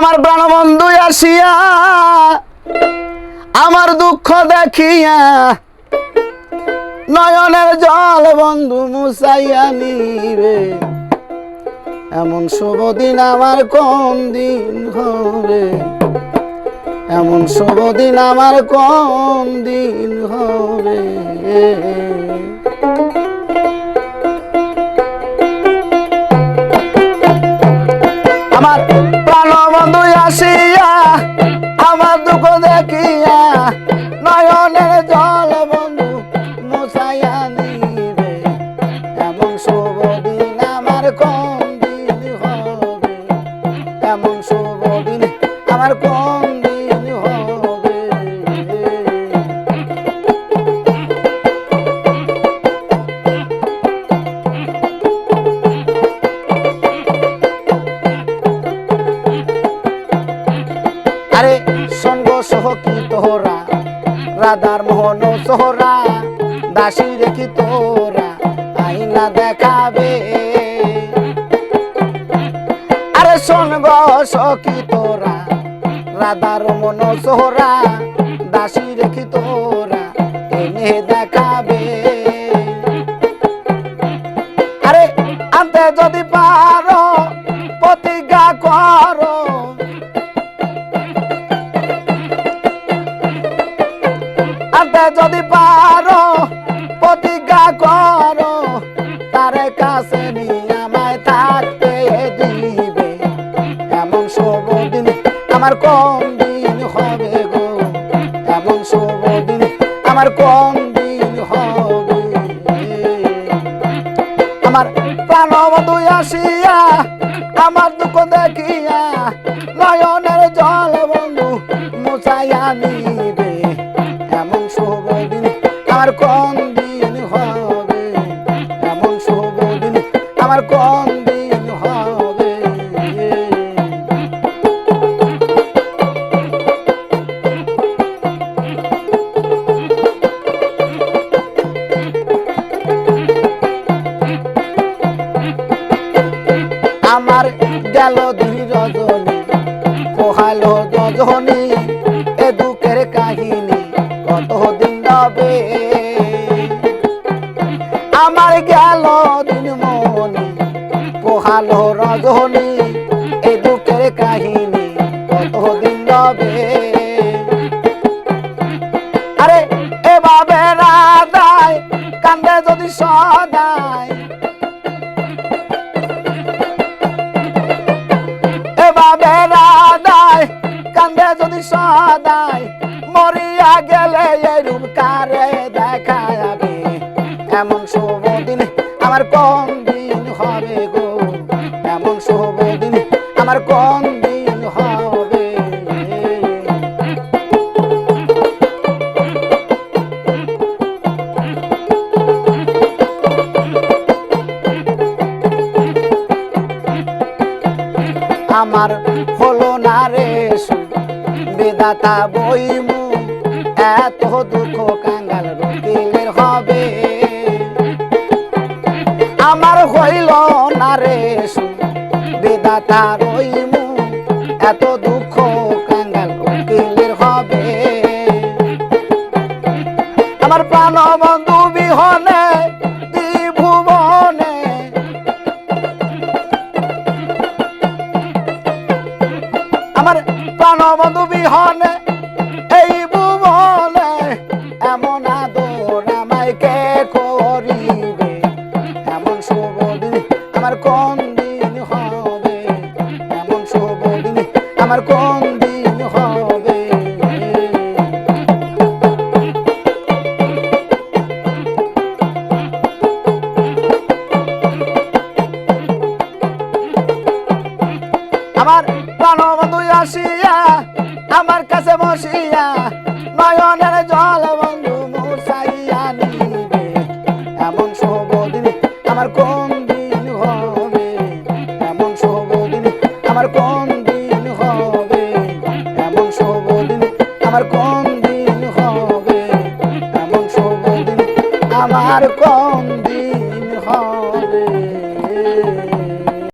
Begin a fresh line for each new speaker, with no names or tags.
আমার প্রাণবন্ধু আসিয়া আমার দুঃখ দেখিয়া নয়নের জল বন্ধু মুসাইয়া নিবে। এমন শুভ দিন আমার কোন দিন হবে? এমন শুভ দিন আমার কোন দিন হবে? আসিয়া আমার দুঃখ দেখিয়া নয়নের জল বন্ধু মুসাইয়া দিবে এমন শুভ দিন আমার কোন দিন হবে? এমন শুভ দিন আমার কোন কি তোরা রাধার মোহন সোহরা, দাসী রেখি তোরা, আইনা দেখাবে। আরে সঙ্গ সখী তোরা, রাধার মন সোহরা, দাসী রেখি তোরা, এনে দেখাবে। আরে আনতে যদি পারো, প্রতিজ্ঞা করো আমার কোন দিন হবে গো? এমন শুভ দিন আমার কোন দিন হবে? আমার প্রাণবধু আসিয়া, আমার দুঃখ দেখিয়া, নয়নের জল বন্ধু মুছাইয়া নিবে। এমন শুভ দিন আমার কোন দিন হবে? এমন শুভ দিন আমার কোন গেল দুই রজনী এ দুঃখের কাহিনী কত দিন রবে আমার গেল দিন মনি, পোহালো রজনী, এ দুঃখের কাহিনী কত দিন রবে মরিয়া গেলে কারে দেখা যাবে এমন শুভ দিন আমার দিন হবে গো? এমন শুভ দিন আমার কোন দিন আমার হলো না রে বেদাতা বইমু এত দুঃখ কাঙ্গাল রকিলের হবে। আমার হইল না রে বেদাতা রইমু, এত দুঃখ কাঙ্গাল রকিলের হবে। আমার প্রাণ বন্ধু বিহনে, ত্রিভুবনে, আমার প্রাণবন্ধু বিহনে আমার কোন দিন হবে? এমন শুভ দিন আমার কোন দিন হবে? আমার প্রাণবন্ধু আসিয়া আমার কাছে বসিয়া নয়নের জল বন্ধু মুসাইয়া নিবে। এমন শুভ দিন আমার কোন শুভ